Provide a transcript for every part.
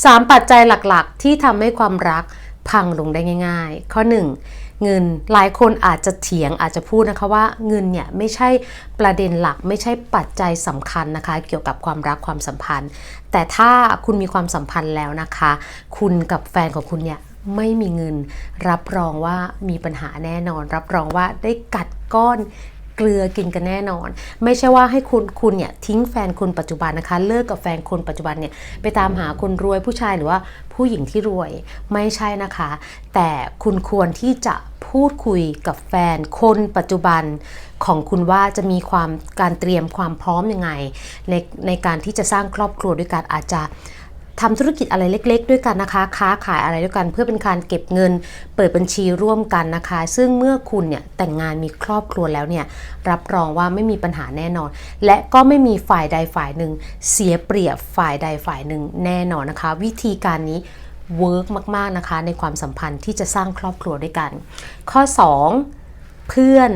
3 ปัจจัยหลักๆ ที่ทำให้ความรักพังลงได้ง่าย ๆ ข้อ 1 เงินหลายคนอาจจะเถียงอาจจะพูดนะคะว่าเงินเนี่ยไม่ใช่ประเด็นหลักไม่ใช่ปัจจัยสำคัญนะคะ เกี่ยวกับความรักความสัมพันธ์ แต่ถ้าคุณมีความสัมพันธ์แล้วนะคะ คุณกับแฟนของคุณเนี่ยไม่มีเงิน รับรองว่ามีปัญหาแน่นอน รับรองว่าได้กัดก้อน กลือกินกันแน่นอน ไม่ใช่ว่าให้คุณคุณเนี่ยทิ้งแฟนคนปัจจุบันนะคะ เลิกกับแฟนคนปัจจุบันเนี่ยไปตามหาคนรวยผู้ชายหรือว่าผู้หญิงที่รวยไม่ใช่นะคะ แต่คุณควรที่จะพูดคุยกับแฟนคนปัจจุบันของคุณว่าจะมีความการเตรียมความพร้อมยังไงในในการที่จะสร้างครอบครัวด้วยกันอาจจะ ทำธุรกิจอะไรเล็ก ๆ ด้วยกันนะคะ ค้าขายอะไรด้วยกัน เพื่อเป็นการเก็บเงิน เปิดบัญชีร่วมกันนะคะ ซึ่งเมื่อคุณเนี่ยแต่งงานมีครอบครัวแล้วเนี่ยรับรองว่าไม่มีปัญหาแน่นอน และก็ไม่มีฝ่ายใดฝ่ายหนึ่ง เสียเปรียบฝ่ายใดฝ่ายหนึ่งแน่นอนนะคะ วิธีการนี้เวิร์กมาก ๆ นะคะ ในความสัมพันธ์ที่จะสร้างครอบครัวด้วยกัน ข้อ 2 เพื่อน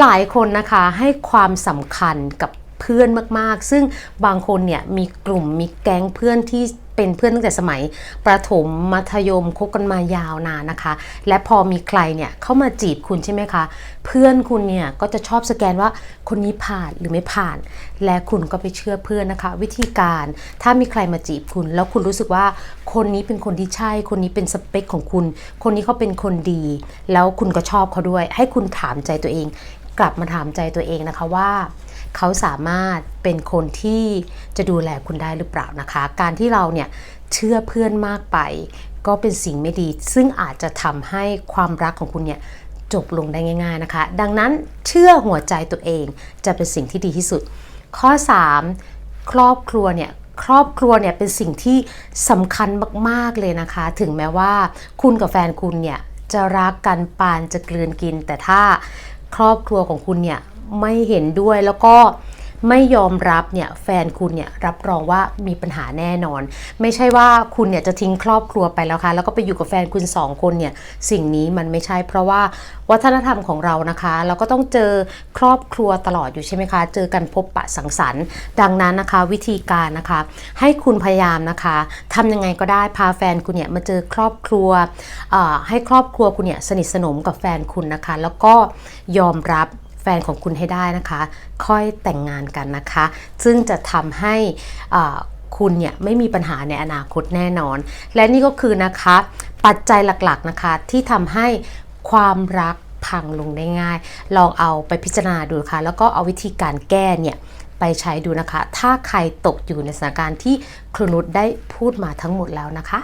หลาย ๆ คนนะคะให้ความสำคัญกับ เพื่อนมากๆ ซึ่งบางคนเนี่ยมีกลุ่มมีแก๊งเพื่อนที่เป็นเพื่อนตั้งแต่สมัยประถมมัธยมคบกันมายาวนานนะคะ และพอมีใครเนี่ยเข้ามาจีบคุณใช่ไหมคะ เพื่อนคุณเนี่ยก็จะชอบสแกนว่าคนนี้ผ่านหรือไม่ผ่าน และคุณก็ไปเชื่อเพื่อนนะคะ วิธีการถ้ามีใครมาจีบคุณ แล้วคุณรู้สึกว่าคนนี้เป็นคนที่ใช่ คนนี้เป็นสเปคของคุณ คนนี้เขาเป็นคนดี แล้วคุณก็ชอบเขาด้วย ให้คุณถามใจตัวเอง กลับมาถามใจตัวเองนะคะว่า เขาสามารถเป็นคนที่จะดูแลคุณได้หรือเปล่านะคะ การที่เราเนี่ยเชื่อเพื่อนมากไป ก็เป็นสิ่งไม่ดี ซึ่งอาจจะทำให้ความรักของคุณเนี่ยจบลงได้ง่าย ๆนะคะ ดังนั้นเชื่อหัวใจตัวเองจะเป็นสิ่งที่ดีที่สุด ข้อ 3 ครอบครัวเนี่ยครอบครัวเนี่ยเป็นสิ่งที่สำคัญมากๆเลยนะคะ ถึงแม้ว่าคุณกับแฟนคุณเนี่ยจะรักกันปานจะกลืนกิน แต่ถ้าครอบครัวของคุณเนี่ย ไม่เห็นด้วยแล้วก็ไม่ยอมรับเนี่ยแฟนคุณเนี่ยรับรองว่ามีปัญหาแน่นอน ไม่ใช่ว่าคุณเนี่ยจะทิ้งครอบครัวไปแล้วค่ะแล้วก็ไปอยู่กับแฟนคุณสองคนเนี่ยสิ่งนี้มันไม่ใช่ เพราะว่าวัฒนธรรมของเรานะคะ เราก็ต้องเจอครอบครัวตลอดอยู่ใช่ไหมคะ เจอกันพบปะสังสรรค์ ดังนั้นนะคะวิธีการนะคะ ให้คุณพยายามนะคะทำยังไงก็ได้พาแฟนคุณเนี่ยมาเจอครอบครัวให้ครอบครัวคุณเนี่ยสนิทสนมกับแฟนคุณนะคะ แล้วก็ยอมรับ แฟนของคุณให้ได้นะคะ ค่อยแต่งงานกันนะคะ ซึ่งจะทำให้คุณเนี่ยไม่มีปัญหาในอนาคตแน่นอน และนี่ก็คือนะคะ ปัจจัยหลักๆนะคะที่ทำให้ความรักพังลงได้ง่าย ลองเอาไปพิจารณาดูนะคะแล้วก็เอาวิธีการแก้เนี่ยไปใช้ดูนะคะ ถ้าใครตกอยู่ในสถานการณ์ที่ครูนุชได้พูดมาทั้งหมดแล้วนะคะ